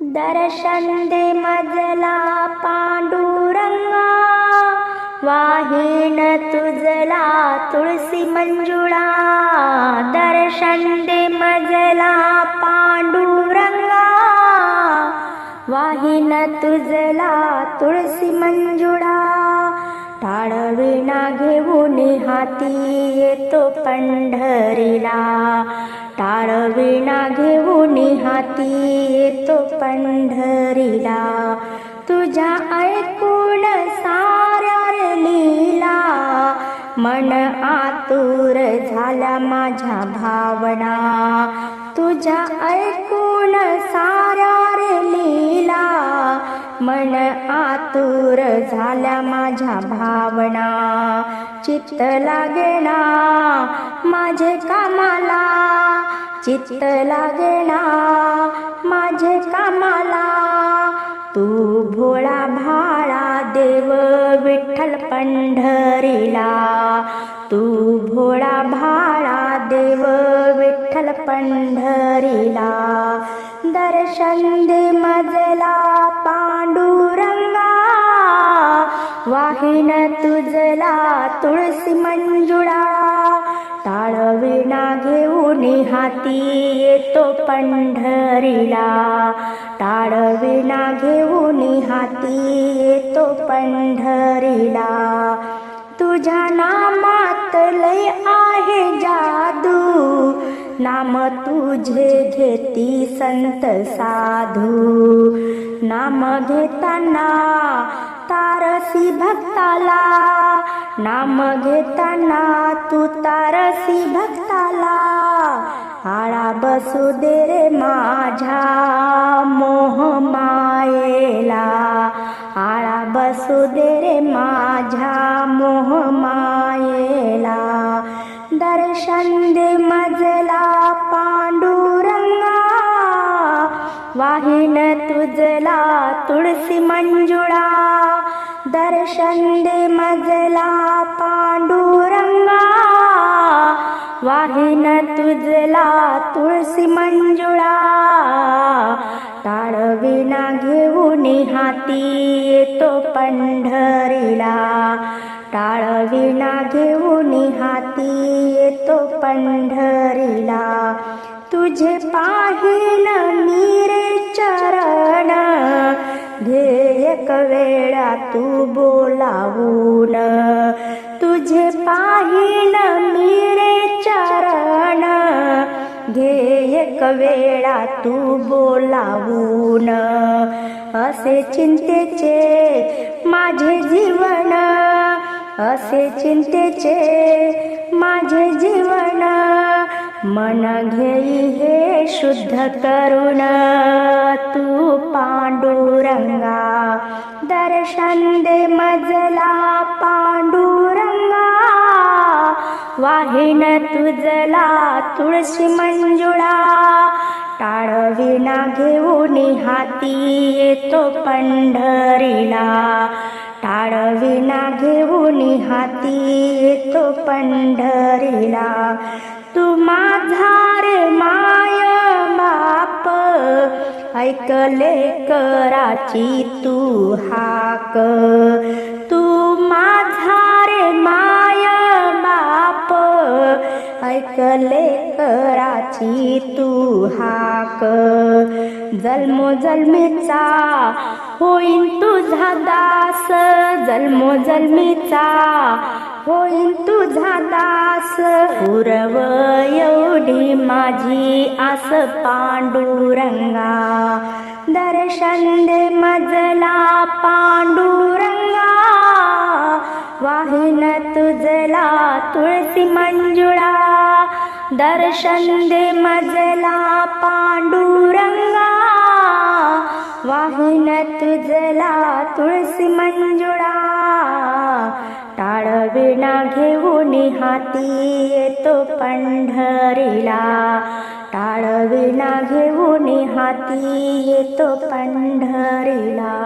दर्शन दे मजला पांडुरंगा वाहीन तुझला तुळसी मंजुळा। दर्शन दे मजला पांडुरंगा वाहीन तुझला तुळसी मंजुळा। टाळविणा घेऊन हाती येतो पंढरीला। टाळविणा घेऊन हाती येतो पंढरीला. तुझ्या ऐकून साऱ्या लीला. मन आतुर झाला माझ्या भावना. तुझ्या ऐकून साऱ्या लीला. मन आतुर झाल्या माझ्या भावना. चित्त लागेना माझे कामाला. चित्त लागेना माझे कामाला. तू भोळा भाळा देव विठ्ठल पंढरीला. तू भोळा भाळा देव विठ्ठल पंढरीला. दर्शन दे मजला पांडुरंगा. वाहिन तुझला तुळसी मंजुळा. हाती येतो पंढरीला. टाळविणा घेऊन हाती येतो पंढरीला. तुझ्या नामात लय आहे जादू. नाम तुझे घेती संत साधू. नाम घेताना तारसी भक्ताला नाम घेताना तू तारसी भक्ताला. आळा बसू दे रे माझ्या मोह मायेला. आळा बसू दे रे माझ्या मोह मायेला. दर्शन दे मजला पांडुरंगा. वाहिन तुझला तुळसी मंजुळा. दर्शन दे मजला पांडुरंगा वाहिन तुझला तुळशी मंजुळा ताळविना घेऊन हाती येतो पंढरीला टाळविना घेऊन हाती येतो पंढरीला. तुझे पाहिन मीरे चरण घे एक वेळा तू बोलावून. तुझे पाहिन मीरे चरण. घे एक वेळा तू बोलावून. असे चिंतेचे माझे जीवन. असे चिंतेचे माझे जीवन. मन घेई हे शुद्ध करुण दर्शन दे मजला पांडुरंगा. वाहिन तुझला तुळशी मंजुळा. टाळविना घेऊन हाती येतो पंढरीला. टाळविना घेऊन हाती येतो पंढरीला. तू माझा ऐकले कराची तू हाक. तू माझा रे माय बाप. ऐकले कराची तू हाक. जन्मो जन्मीचा होईन तुझा दास. जन्मो जन्मीचा होईन तुझा दास. उरव एवढी माझी आस पांडुरंगा. दर्शन दे मजला पांडुरंगा. वाहिन तुझला तुळशी मंजुळा. दर्शन दे मजला पांडुरंगा. वाहिन तुझला तुळशी मंजुळा. विणा घेऊन हाती येतो पंढरीला. टाळविणा घेऊन हाती येतो पंढरीला.